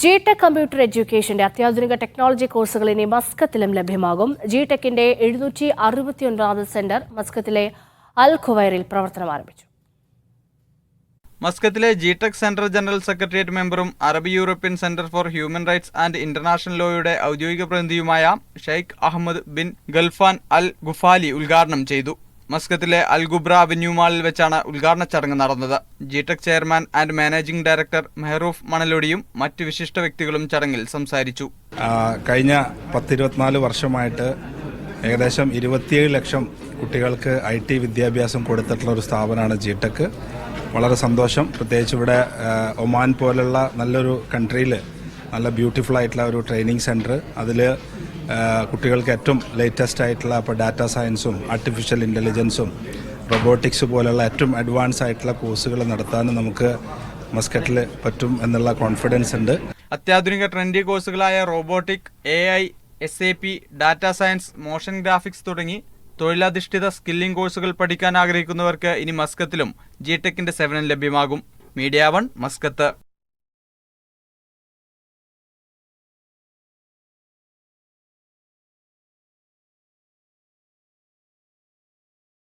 G tech computer എഡ്യൂക്കേഷന്റെ അത്യാധുനിക technology കോഴ്സുകൾ ഇനി മസ്കത്തിലും ലഭ്യമാകും. ജി ടെക്കിന്റെ എഴുന്നൂറ്റി അറുപത്തിയൊൻപതാമത് സെന്റർ മസ്കത്തിലെ അൽ ഖുവൈറിൽ പ്രവർത്തനം ആരംഭിച്ചു. മസ്കത്തിലെ G tech central general secretariat മെമ്പറും Arab European centre for human rights and international ലോയുടെ ഔദ്യോഗിക പ്രതിനിധിയുമായ Sheikh Ahmed bin Ghalfan Al Ghufali ഉദ്ഘാടനം ചെയ്തു. മസ്കത്തിലെ അൽഗുബ്ര അവന്യൂ മാളിൽ വെച്ചാണ് ഉദ്ഘാടന ചടങ്ങ് നടന്നത്. G tech chairman and managing director Mehroof മണലോടിയും മറ്റ് വിശിഷ്ട വ്യക്തികളും ചടങ്ങിൽ സംസാരിച്ചു. കഴിഞ്ഞ പത്തിരുപത്തിനാല് വർഷമായിട്ട് ഏകദേശം ഇരുപത്തിയേഴ് ലക്ഷം കുട്ടികൾക്ക് ഐ ടി വിദ്യാഭ്യാസം കൊടുത്തിട്ടുള്ള ഒരു സ്ഥാപനമാണ് ജി ടെക് വളരെ സന്തോഷം. പ്രത്യേകിച്ച് ഇവിടെ ഒമാൻ പോലുള്ള നല്ലൊരു കൺട്രിയിൽ നല്ല ബ്യൂട്ടിഫുൾ ആയിട്ടുള്ള ഒരു ട്രെയിനിങ് സെന്റർ അതിൽ കുട്ടികൾക്ക് ഏറ്റവും ലേറ്റസ്റ്റ് ആയിട്ടുള്ള ഇപ്പോൾ ഡാറ്റാ സയൻസും ആർട്ടിഫിഷ്യൽ ഇന്റലിജൻസും റൊബോട്ടിക്സ് പോലുള്ള ഏറ്റവും അഡ്വാൻസ് ആയിട്ടുള്ള കോഴ്സുകൾ നടത്താനും നമുക്ക് മസ്കറ്റിൽ പറ്റും എന്നുള്ള കോൺഫിഡൻസ് ഉണ്ട്. അത്യാധുനിക trendy കോഴ്സുകളായ robotic A I S A P data science motion graphics തുടങ്ങി തൊഴിലധിഷ്ഠിത സ്കില്ലിംഗ് കോഴ്സുകൾ പഠിക്കാൻ ആഗ്രഹിക്കുന്നവർക്ക് ഇനി മസ്കത്തിലും ജി ടെക്കിന്റെ സേവനം ലഭ്യമാകും. Media one Muscat.